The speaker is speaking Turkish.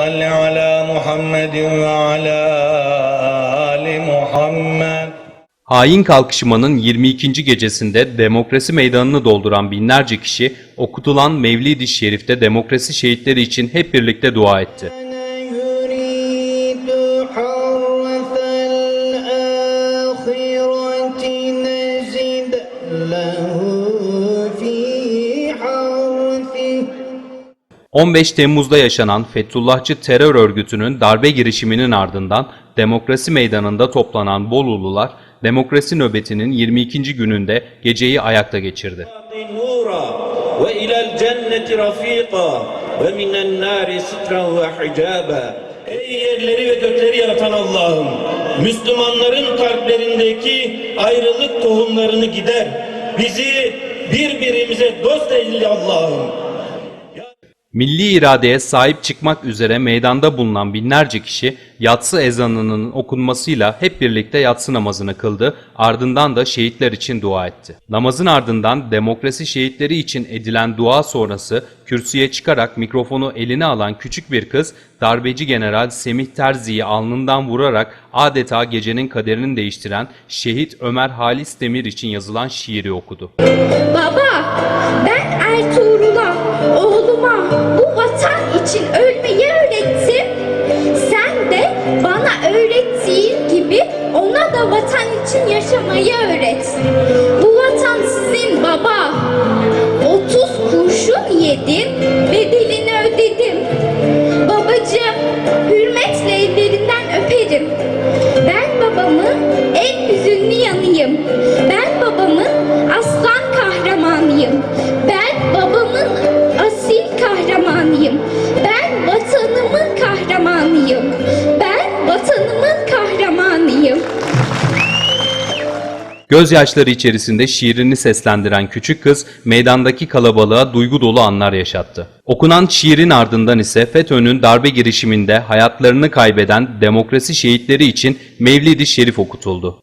صل على محمد وعلى آل محمد Hain kalkışmanın 22. gecesinde demokrasi meydanını dolduran binlerce kişi okutulan Mevlid-i Şerif'te demokrasi şehitleri için hep birlikte dua etti. 15 Temmuz'da yaşanan Fethullahçı terör örgütünün darbe girişiminin ardından demokrasi meydanında toplanan Bolulular demokrasi nöbetinin 22. gününde geceyi ayakta geçirdi. Ey yerleri ve gökleri yaratan Allah'ım, Müslümanların kalplerindeki ayrılık tohumlarını gider. Bizi birbirimize dost eyle Allah'ım. Milli iradeye sahip çıkmak üzere meydanda bulunan binlerce kişi yatsı ezanının okunmasıyla hep birlikte yatsı namazını kıldı, ardından da şehitler için dua etti. Namazın ardından demokrasi şehitleri için edilen dua sonrası kürsüye çıkarak mikrofonu eline alan küçük bir kız darbeci general Semih Terzi'yi alnından vurarak adeta gecenin kaderini değiştiren şehit Ömer Halis Demir için yazılan şiiri okudu. Baba, ben Ertuğrul'a, oğluma bu vatan için ölmeyi bana öğrettiğin gibi ona da vatan için yaşamayı öğret. Bu vatan sizin baba. 30 kurşun yedim, bedelini ödedim. Babacığım, hürmetle ellerinden öperim. Ben babamın en hüzünlü yanıyım. Ben babamın aslan kahramanıyım. Ben babamın asil kahramanıyım. Ben vatanımın kahramanıyım. Gözyaşları içerisinde şiirini seslendiren küçük kız meydandaki kalabalığa duygu dolu anlar yaşattı. Okunan şiirin ardından ise FETÖ'nün darbe girişiminde hayatlarını kaybeden demokrasi şehitleri için Mevlid-i Şerif okutuldu.